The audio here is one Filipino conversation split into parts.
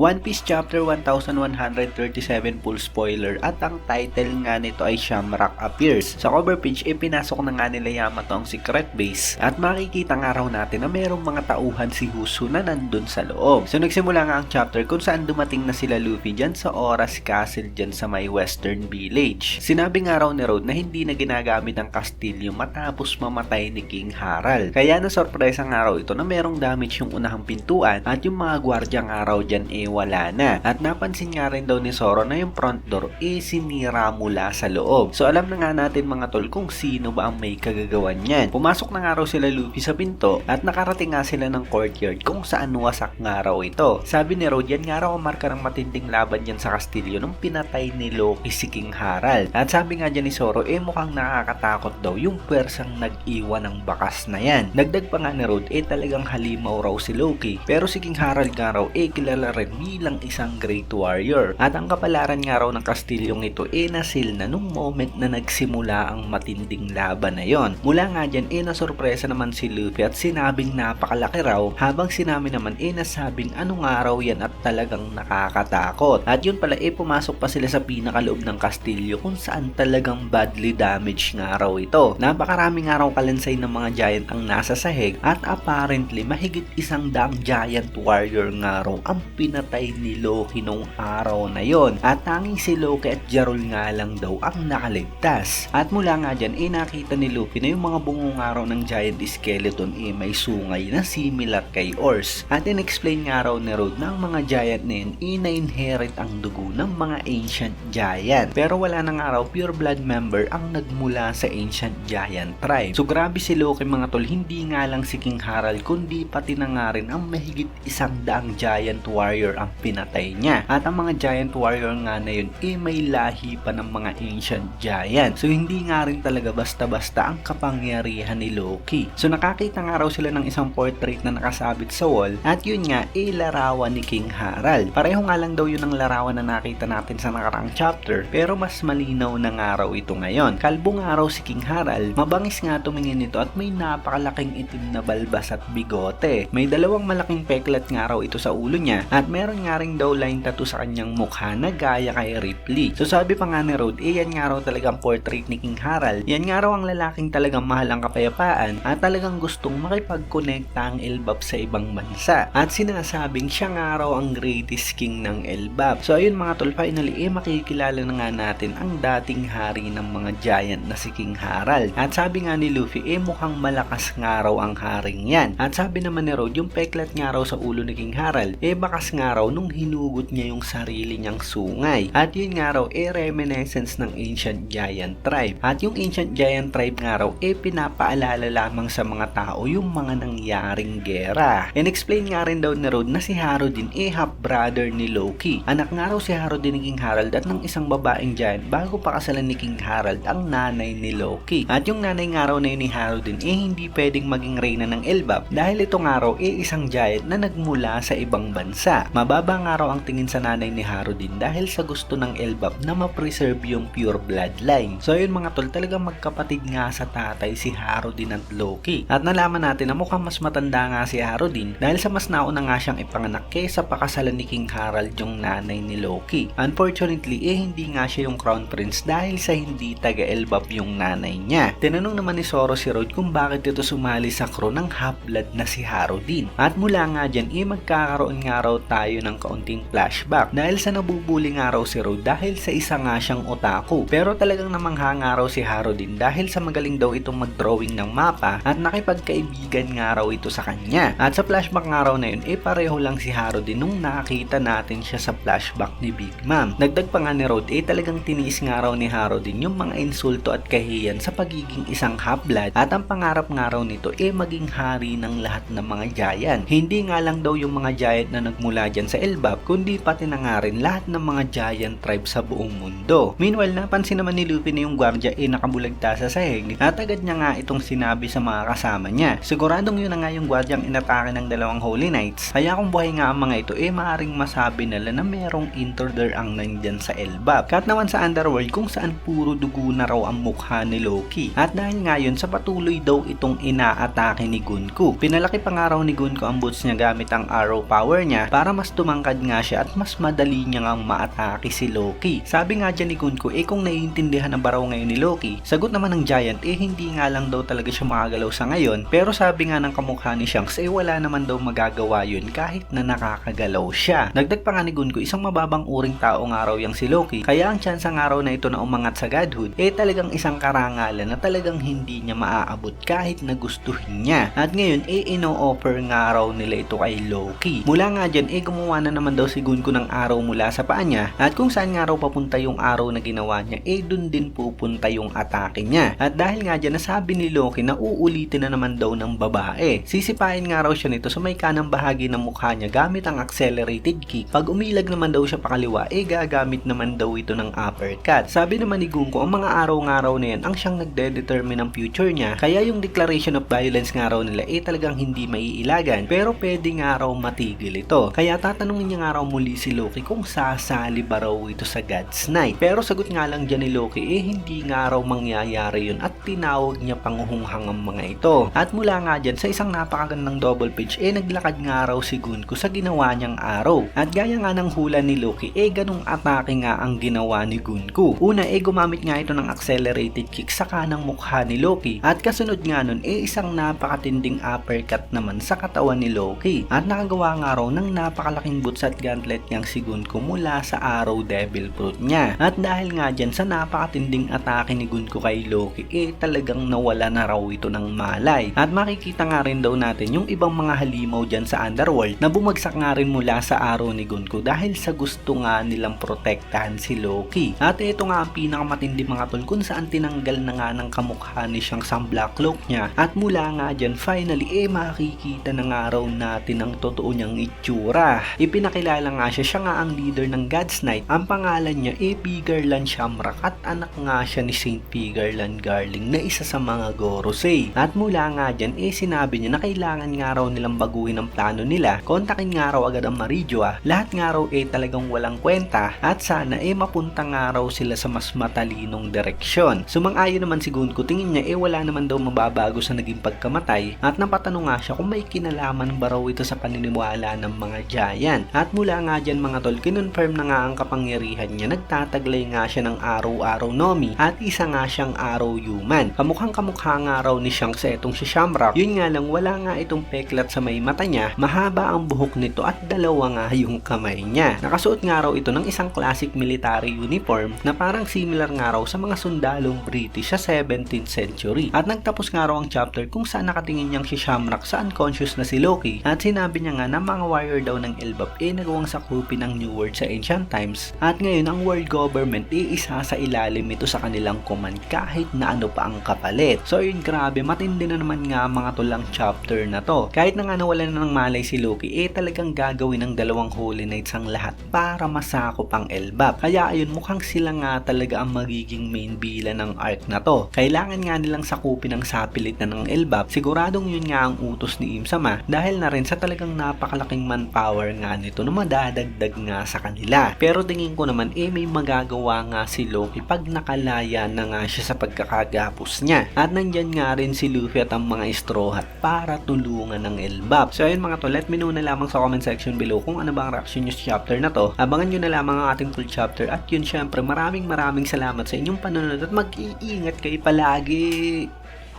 One Piece Chapter 1137 full spoiler at ang title nga nito ay Shamrock Appears. Sa cover page, ipinasok na nga nila Yamato ang secret base at makikita nga raw natin na merong mga tauhan si Husu na nandun sa loob. So nagsimula nga ang chapter kung saan dumating na sila Luffy dyan sa Oras Castle dyan sa may Western Village. Sinabi nga raw ni Road na hindi na ginagamit ang kastilyo matapos mamatay ni King Harald. Kaya na sorpresa nga raw ito na merong damage yung unahang pintuan at yung mga gwardya nga raw dyan eh wala na. At napansin nga rin daw ni Zoro na yung front door eh sinira mula sa loob. So alam na nga natin mga tol kung sino ba ang may kagagawan niyan. Pumasok na nga raw sila Luffy sa pinto at nakarating nga sila ng courtyard kung saan wasak nga raw ito. Sabi ni Road yan nga raw ang marka ng matinding laban dyan sa kastilyo nung pinatay ni Loki si King Harald. At sabi nga dyan ni Zoro eh mukhang nakakatakot daw yung pwersang nag-iwan ng bakas na yan. Dagdag pa nga ni Road eh talagang halimaw raw si Loki. Pero si King Harald nga raw eh kilala rin bilang isang great warrior. At ang kapalaran nga raw ng kastilyong ito eh nasil na nung moment na nagsimula ang matinding laban na yon. Mula nga dyan eh nasurpresa naman si Luffy at sinabing napakalaki raw habang sinami naman eh nasabing anong araw yan at talagang nakakatakot. At yun pala eh pumasok pa sila sa pinakaloob ng kastilyo kung saan talagang badly damaged nga raw ito. Napakarami nga raw kalansay ng mga giant ang nasa sahig at apparently mahigit isang daang giant warrior nga raw ang pinatay ni Loki nung araw na yon. At tanging si Loki at Jarol nga lang daw ang nakaligtas. At mula nga dyan eh nakita ni Luffy na yung mga bungong araw ng giant skeleton eh may sungay na similar kay Ors. At in-explain nga raw ni Road na ang mga giant na yun eh na-inherit ang dugo ng mga ancient giant. Pero wala na nga raw pure blood member ang nagmula sa ancient giant tribe. So grabe si Loki mga tol, hindi nga lang si King Harald kundi pati na nga rin ang mahigit isang daang giant warrior ang pinatay niya. At ang mga giant warrior nga na yun eh may lahi pa ng mga ancient giant. So hindi nga rin talaga basta-basta ang kapangyarihan ni Loki. So nakakita nga raw sila ng isang portrait na nakasabit sa wall at yun nga eh larawan ni King Harald. Pareho nga lang daw yun ang larawan na nakita natin sa nakaraang chapter pero mas malinaw na nga raw ito ngayon. Kalbo nga raw si King Harald, mabangis nga tumingin nito at may napakalaking itim na balbas at bigote. May dalawang malaking peklat nga raw ito sa ulo niya at meron nga rin daw line tattoo sa kanyang mukha na gaya kay Ripley. So sabi pa nga ni Road, eh yan nga raw talagang portrait ni King Harald. Yan nga raw ang lalaking talagang mahal ang kapayapaan at talagang gustong makipagkonekta ang Elbap sa ibang bansa. At sinasabing siya nga raw ang greatest king ng Elbap. So ayun mga tol, finally eh makikilala na nga natin ang dating hari ng mga giant na si King Harald. At sabi nga ni Luffy, eh mukhang malakas nga raw ang haring yan. At sabi naman ni Road, yung peklat nga raw sa ulo ni King Harald, eh bakas nga raw nung hinugot niya yung sarili niyang sungay. At yun nga raw, eh reminiscence ng ancient giant tribe. At yung ancient giant tribe nga raw, eh pinapaalala lamang sa mga tao yung mga nangyaring gera. And explain nga rin daw ni Road na si Harrodin eh half brother ni Loki. Anak nga raw si Harrodin ni King Harald at ng isang babaeng giant bago pa kasalan ni King Harald ang nanay ni Loki. At yung nanay nga raw na yun ni Harrodin eh hindi pwedeng maging reyna ng Elbap dahil ito nga raw eh isang giant na nagmula sa ibang bansa. Mababa nga raw ang tingin sa nanay ni Harrodin dahil sa gusto ng Elbap na ma-preserve yung pure bloodline. So yun mga tol, talagang magkapatid nga sa tatay si Harrodin at Loki. At nalaman natin na mukhang mas matanda nga si Harrodin dahil sa mas nauna nga siyang ipanganak kesa pakasalan ni King Harald yung nanay ni Loki. Unfortunately, eh hindi nga siya yung crown prince dahil sa hindi taga Elbap yung nanay niya. Tinanong naman ni Zoro si Road kung bakit ito sumali sa crew ng half-blood na si Harrodin. At mula nga dyan, eh magkakaroon nga raw tayo ng kaunting flashback dahil sa nabubuli nga raw si Road dahil sa isa nga siyang otaku. Pero talagang namangha nga raw si Harrodin dahil sa magaling daw itong mag-drawing ng mapa at nakipagkaibigan nga raw ito sa kanya. At sa flashback nga raw na yun, eh pareho lang si Harrodin nung nakita natin siya sa flashback ni Big Mom. Nagdag pa nga ni Road, eh talagang tiniis nga raw ni Harrodin yung mga insulto at kahiyan sa pagiging isang half-blood at ang pangarap nga raw nito eh maging hari ng lahat ng mga giant. Hindi nga lang daw yung mga giant na nagmula dyan sa Elbap, kundi pati na nga rin lahat ng mga giant tribe sa buong mundo. Meanwhile, napansin naman ni Luffy na yung gwardya eh nakabulagta sa sahig at agad niya nga itong sinabi sa mga kasama niya. Siguradong yun na nga yung gwardyang inatake ng dalawang Holy Knights. Kaya kung buhay nga ang mga ito eh maaring masabi nila na merong intruder ang nandyan sa Elbap. Kat naman sa Underworld kung saan puro dugo na raw ang mukha ni Loki. At dahil nga yun sa patuloy daw itong inaatake ni Gunko. Pinalaki pa nga raw ni Gunko ang boots niya gamit ang arrow power niya para mas mas tumangkad nga siya at mas madali niya ngang maatake si Loki. Sabi nga dyan ni Kunko, eh kung naiintindihan na ba raw ngayon ni Loki, sagot naman ng Giant, eh hindi nga lang daw talaga siya makagalaw sa ngayon, pero sabi nga ng kamukha ni Shanks, eh wala naman daw magagawa yun kahit na nakakagalaw siya. Dagdag pa nga ni Gunko, isang mababang uring tao nga raw yang si Loki, kaya ang chance nga raw na ito na umangat sa godhood, eh talagang isang karangalan na talagang hindi niya maaabot kahit na gustuhin niya. At ngayon, eh ino-offer nga raw nila ito kay Loki. Mula nga dyan, eh gumawa na naman daw si Gunko ng araw mula sa paa niya, at kung saan nga raw papunta yung araw na ginawa niya, eh dun din pupunta yung atake niya. At dahil nga dyan, nasabi ni Loki na uulitin na naman daw ng babae. Sisipain nga raw siya nito sa may kanang bahagi ng mukha niya gamit ang accelerated kick. Pag umilag naman daw siya pakaliwa, eh gagamit naman daw ito ng uppercut. Sabi naman ni Gunko, ang mga araw-araw na yan ang siyang nagde-determine ng future niya. Kaya yung declaration of violence nga raw nila, eh talagang hindi maiilagan. Pero pwede nga raw matigil ito. Kaya tatanungin niya nga raw muli si Loki kung sasali ba raw ito sa God's Night. Pero sagot nga lang dyan ni Loki, eh hindi nga raw mangyayari yun at tinawag niya panguhunghang ang mga ito. At mula nga dyan, sa isang napakagandang double pitch, eh naglakad nga raw si Gunko sa ginawa niyang araw. At gaya nga ng hula ni Loki, eh ganong atake nga ang ginawa ni Gunko. Una, eh gumamit nga ito ng accelerated kick sa kanang mukha ni Loki. At kasunod nga nun, eh isang napakatinding uppercut naman sa katawan ni Loki. At nakagawa nga raw ng napakalaking boots at gauntlet niyang si Gunko mula sa Arrow Devil Fruit niya. At dahil nga dyan sa napakatinding atake ni Gunko kay Loki, eh talagang nawala na raw ito ng malay. At makikita nga rin daw natin yung ibang mga halimaw dyan sa Underworld na bumagsak nga rin mula sa araw ni Gunko dahil sa gusto nga nilang protektahan si Loki. At ito nga ang pinakamatindi mga tol kung saan tinanggal na nga ng kamukha ni siyang sa black cloak niya. At mula nga dyan, finally, eh makikita na nga raw natin ang totoo niyang itsura. Ipinakilala nga siya, siya nga ang leader ng God's Night. Ang pangalan niya, eh Pigarland Shamrock at anak nga siya ni Saint Pigarland Garling na isa sa mga Gorosei. At mula nga dyan, eh sinabi niya na kailangan nga raw nilang baguhin ang plano nila. Kontakin nga raw agad ang Marijua. Lahat nga raw eh talagang walang kwenta at sana eh mapunta nga raw sila sa mas matalinong direksyon. Sumang-ayon naman si Gunko, tingin niya eh wala naman daw mababago sa naging pagkamatay at napatanong nga siya kung may kinalaman ba raw ito sa paniniwala ng mga giant. At mula nga dyan mga tol, kinonfirm na nga ang kapangyarihan niya. Nagtataglay nga siya ng araw-araw Nomi at isa nga siyang araw human. Kamukhang kamukha nga raw ni Shanks etong si Shamrock. Yun nga lang wala nga itong peklat sa may mata niya, mahaba ang buhok nito at dalawa nga yung kamay niya. Nakasuot nga raw ito ng isang classic military uniform na parang similar nga raw sa mga sundalong British sa 17th century. At nagtapos nga raw ang chapter kung saan nakatingin niyang si Shamrock sa unconscious na si Loki at sinabi niya nga na mga warrior daw ng Elbap eh nagawang sakupin ng New World sa ancient times at ngayon ang world government eh isa sa ilalim ito sa kanilang command kahit na ano pa ang kapalit. So yun grabe matindi na naman nga mga tulang chapter na to. Kahit na nga nawala na ng malay si Loki eh talagang gagawin ng dalawang Holy Knights ang lahat para masakop ang Elbap. Kaya ayun mukhang sila nga talaga ang magiging main bila ng arc na to. Kailangan nga nilang sakupin ang sapilit na ng Elbap. Siguradong yun nga ang utos ni Imsama dahil na rin sa talagang napakalaking manpower nga nito na madadagdag nga sa kanila. Pero tingin ko naman eh may magagawa nga si Loki pag nakalaya na nga siya sa pagkakagapos niya. At nandyan nga rin si Luffy at ang mga Straw Hat para tulungan ng Elbap. So ayun mga to, let me know na lamang sa comment section below kung ano ba ang reaction nyo sa chapter na to. Abangan nyo na lamang ang ating full chapter at yun syempre maraming maraming salamat sa inyong panonood at mag-iingat kayo palagi.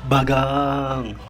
Bagang!